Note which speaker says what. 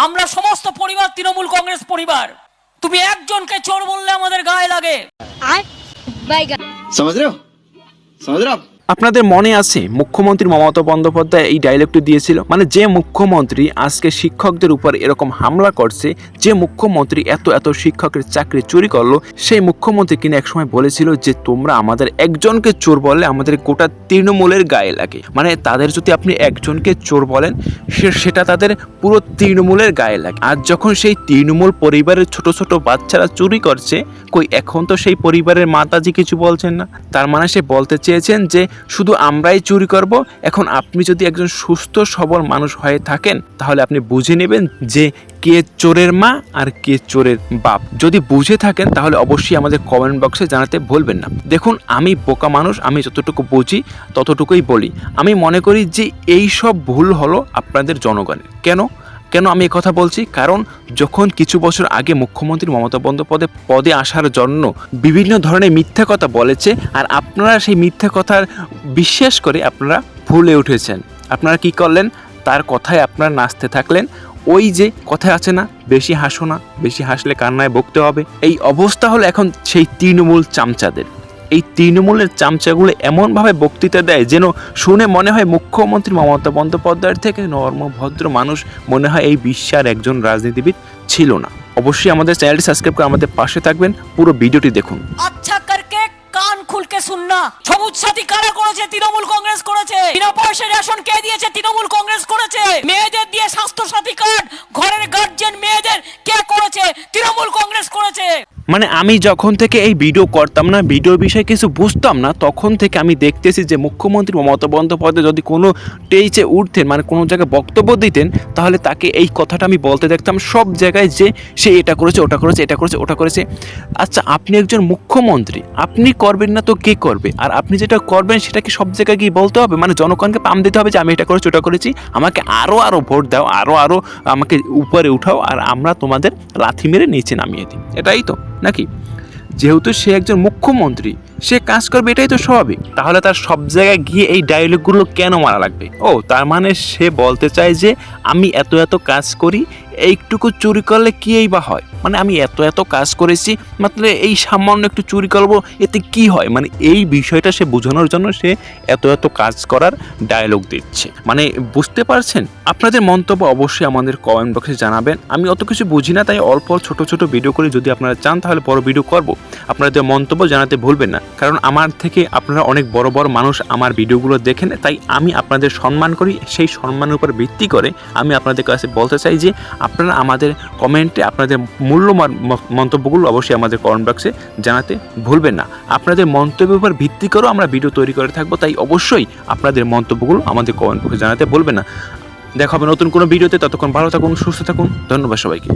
Speaker 1: আমরা সমস্ত পরিবার তৃণমূল কংগ্রেস পরিবার তুমি একজনকে চোর বললে আমাদের গায়ে লাগে
Speaker 2: বাইগান
Speaker 3: समझ रहे हो समझ रहे हो आप
Speaker 4: আপনাদের মনে আছে, মুখ্যমন্ত্রী মমতা বন্দ্যোপাধ্যায় এই ডায়লগটি দিয়েছিল? মানে যে মুখ্যমন্ত্রী আজকে শিক্ষকদের উপর এরকম হামলা করছে, যে মুখ্যমন্ত্রী এত এত শিক্ষকের চাকরি চুরি করল, সেই মুখ্যমন্ত্রী কিনা একসময় বলেছিল যে, তোমরা আমাদের একজনকে চোর বললে আমাদের গোটা তৃণমূলের গায়ে লাগে। মানে তাদের যদি আপনি একজনকে চোর বলেন সেটা তাদের পুরো তৃণমূলের গায়ে লাগে। আর যখন সেই তৃণমূল পরিবারের ছোট ছোট বাচ্চারা চুরি করছে, কই, এখন তো সেই পরিবারের মাতাজি কিছু বলছেন না? তার মানে সে বলতে চেয়েছেন যে শুধু আমরাই চুরি করব। এখন আপনি যদি একজন সুস্থ, সবল মানুষ হয়ে থাকেন, তাহলে আপনি বুঝে নেবেন যে কে চোরের মা আর কে চোরের বাপ। যদি বুঝে থাকেন, তাহলে অবশ্যই আমাদের কমেন্ট বক্সে জানাতে ভুলবেন না। দেখুন, আমি বোকা মানুষ, আমি যতটুকু বুঝি, ততটুকুই বলি। আমি মনে করি যে এই সব ভুল হলো আপনাদের জনগণের। কেন? কেন আমি কথা বলছি? কারণ যখন কিছু বছর আগে মুখ্যমন্ত্রী মমতা বন্দ্যোপাধ্যায় পদে আসার জন্য বিভিন্ন ধরনের মিথ্যা কথা বলেছে আর আপনারা সেই মিথ্যা কথার বিশ্বাস করে আপনারা ভুলে উঠেছেন। আপনারা কি করলেন? তার কথায় আপনারা নাচতে থাকলেন। ওই যে কথায় আছে না, বেশি হাসো না, বেশি হাসলে কান্নায় বকতে হবে। এই অবস্থা হলো এখন সেই তৃণমূল চামচাদের। এই তৃণমূলের চামচাগুলো এমনভাবে বক্তৃতা দেয় যেন শুনে মনে হয় মুখ্যমন্ত্রী মমতা বন্দ্যোপাধ্যায়ের থেকে নর্ম, ভদ্র মানুষ মনে হয় এই বিশ্বের একজন রাজনীতিবিদ ছিল না। অবশ্যই আমাদের চ্যানেলটি সাবস্ক্রাইব করে আমাদের পাশে থাকবেন। পুরো ভিডিওটি দেখুন।
Speaker 1: আচ্ছা করকে কান খুলকে শুননা সবুজ সাথী কারা করেছে? তৃণমূল কংগ্রেস করেছে। বিনা পয়সা রেশন কে দিয়েছে? তৃণমূল কংগ্রেস করেছে। মেয়েদের দিয়ে স্বাস্থ্য সাথী কার্ড। ঘরের গার্জেন মেয়েদের কে করেছে? তৃণমূল কংগ্রেস করেছে।
Speaker 4: মানে আমি যখন থেকে এই ভিডিও করতাম না ভিডিও বিষয়ে কিছু বুঝতাম না, তখন থেকে আমি দেখতেছি যে মুখ্যমন্ত্রী মমতা বন্দ্যোপাধ্যায় যদি কোনো টেইচে উঠতেন মানে কোনো জায়গায় বক্তব্য দিতেন, তাহলে তাকে এই কথাটা আমি বলতে দেখতাম, সব জায়গায় যে সে এটা করেছে, ওটা করেছে, এটা করেছে, ওটা করেছে। আচ্ছা আপনি একজন মুখ্যমন্ত্রী, আপনি করবেন না তো কে করবে? আর আপনি যেটা করবেন, সেটা কি সব জায়গায় গিয়ে বলতে হবে? মানে জনগণকে পাম দিতে হবে যে, আমি এটা করেছি, ওটা করেছি। আমাকে আরও আরও ভোট দাও আরও আরও আমাকে উপরে উঠাও, আর আমরা তোমাদের লাথি মেরে নিচে নামিয়ে দিই। এটাই তো। নাকি? যেহেতু সে একজন মুখ্যমন্ত্রী, সে কাজ করবে এটাই তো স্বাভাবিক। তাহলে তার সব জায়গায় গিয়ে এই ডায়লগগুলো কেন মারা লাগবে? ও, তার মানে সে বলতে চায় যে আমি এত এত কাজ করি এইটুকু চুরি করলে কি এই বা হয়? মানে আমি এত এত কাজ করেছি, মাত্র এই সামান্য একটু চুরি করব, এতে কি হয়? মানে এই বিষয়টা সে বোঝানোর জন্য সে এত এত কাজ করার ডায়লগ দিচ্ছে। মানে বুঝতে পারছেন? আপনাদের মন্তব্য অবশ্যই আমাদের কমেন্ট বক্সে জানাবেন। আমি অত কিছু বুঝি না, তাই অল্প ছোট ছোট ভিডিও করে যদি আপনারা চান, তাহলে বড় ভিডিও করব। আপনাদের মন্তব্য জানাতে ভুলবেন না, কারণ আমার থেকে আপনারা অনেক বড় বড় মানুষ আমার ভিডিওগুলো দেখেন, তাই আমি আপনাদের সম্মান করি। সেই সম্মানের উপর ভিত্তি করে আমি আপনাদের কাছে বলতে চাই যে আপনারা আমাদের কমেন্টে আপনাদের মূল্যবান মন্তব্যগুলো অবশ্যই আমাদের কমেন্ট বক্সে জানাতে ভুলবেন না। আপনাদের মন্তব্যের উপর ভিত্তি করেও আমরা ভিডিও তৈরি করে থাকব, তাই অবশ্যই আপনাদের মন্তব্যগুলো আমাদের কমেন্ট বক্সে জানাতে ভুলবেন না। দেখা হবে নতুন কোনো ভিডিওতে ততক্ষণ ভালো থাকুন, সুস্থ থাকুন, ধন্যবাদ সবাইকে।